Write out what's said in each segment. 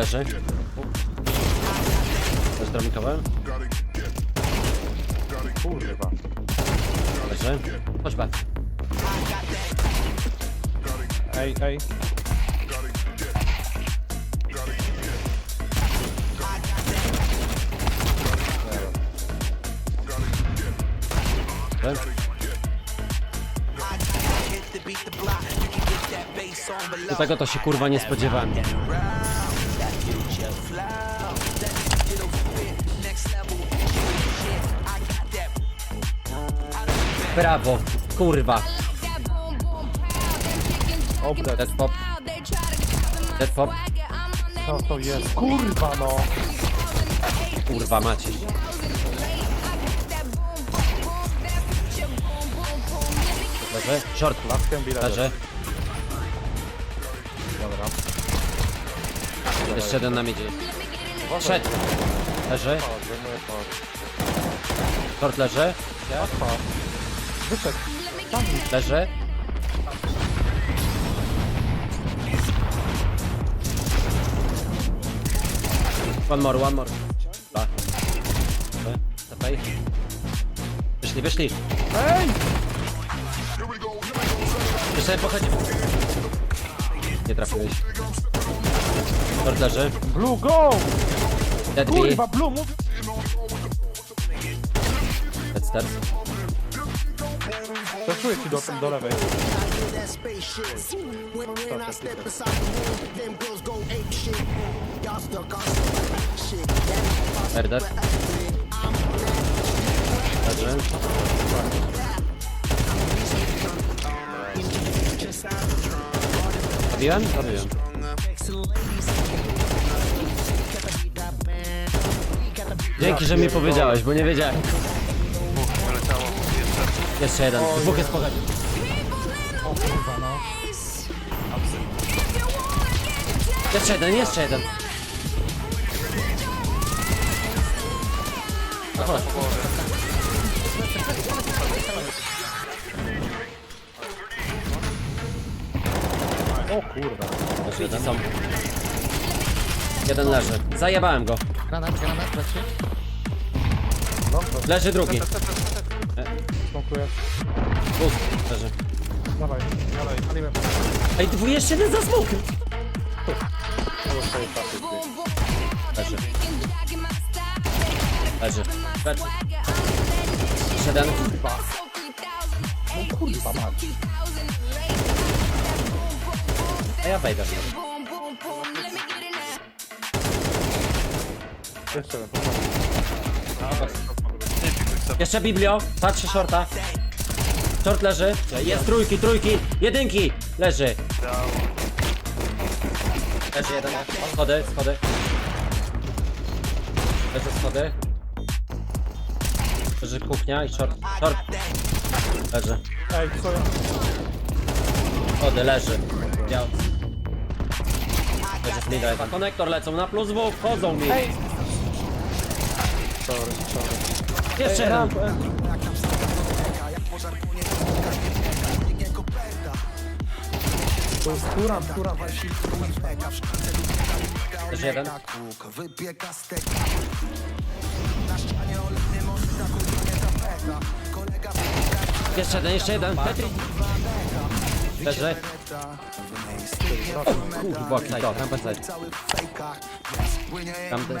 Leży. Też drobnikowałem. Kurwa. Leży. Chodź B. Ej, ej. B. Do tego to się kurwa nie spodziewałem. Brawo, kurwa. Obdet. Dead pop, dead pop. Co to jest? Kurwa no. Kurwa macie. Leży, short, leży. Dobra. Jeszcze jeden na midzie. Szedł. Leży, Patrz, zajmuję patrz. short leży, Patrz. Wyszedł. Tam leży. One more, one more. Dwa. Zapaj. Wyszli, wyszli. Ej! Jeszcze pochodzi. Nie trafiłeś. Short leży. Blue, go! Dead. Kurwa, Blue, mów! Dead stairs. Przeszuję ci do, do lewej. Leży. Zabiłem? Zabiłem. Dzięki, że mi powiedziałeś, bo nie wiedziałem. Jeszcze jeden. Dwóch jest pochodzi. Jeszcze jeden, jeszcze jeden. Dobra. O kurwa. Leży jeden. Są. Jeden leży. Zajebałem go. Granat, granat, leczy. No, to Leży drugi. Smokuję. Pust. Leży. Dawaj, dalej. Paliłem. Ej, dwu jeszcze jeden za smokiem. Zostaje pasy. Leży. Leży. Leży. Jeszcze jeden. No kurwa, mać. A ja wejdę w niego. Jeszcze jeden. Jeszcze biblio. Patrzy shorta. Short leży. Jest trójki, trójki. Jedynki. Leży. Leży jeden. Schody, schody. Leży schody. Leży kuchnia i short. Short. Leży. Ej, co ja? Schody, leży. Biał. Leży jeden. Konektor lecą na plus W. Wchodzą mi. Sorry, sorry. Jeszcze jeden. To jest turam, turam. Leży jeden. Jeszcze jeden, jeszcze jeden. Petri. Leży. Kurwa, kto? Tam side. Tam ten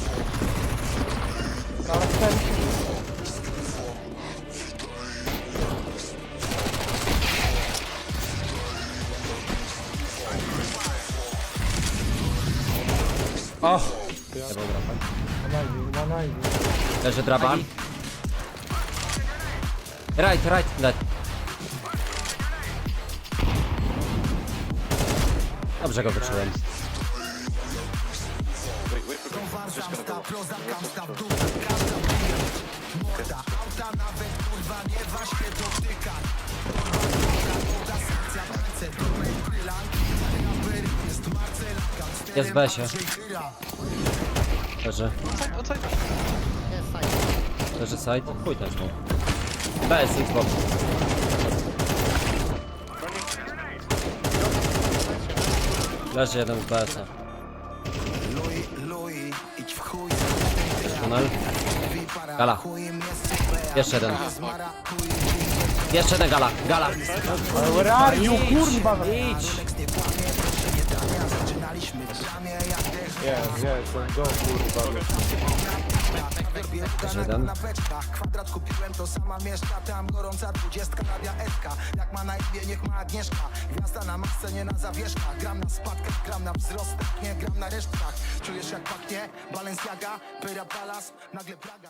O! Na najwi, na najwi. Leży draba. Right, right, left. Dobrze go wyczułem. Jest w besie. Leży. Leży side. Chuj też mu. BS, Xbox. Leży jeden z BS-a. Tunel. Gala. Jeszcze jeden. Jeszcze jeden gala. Gala. Where are you, kurwa? Idź. Jest, jest, ten go, kurwa. Jeden. Kwadrat kupiłem, to sama mieszka. Tam gorąca dwudziestka, radia etka Jak ma na imię, niech ma Agnieszka. Gwiazda na masce, nie na zawieszkach Gram na spadkach, gram na wzrostach Nie gram na resztkach. Czujesz jak pachnie? Balenciaga, Pyra Palace Nagle Praga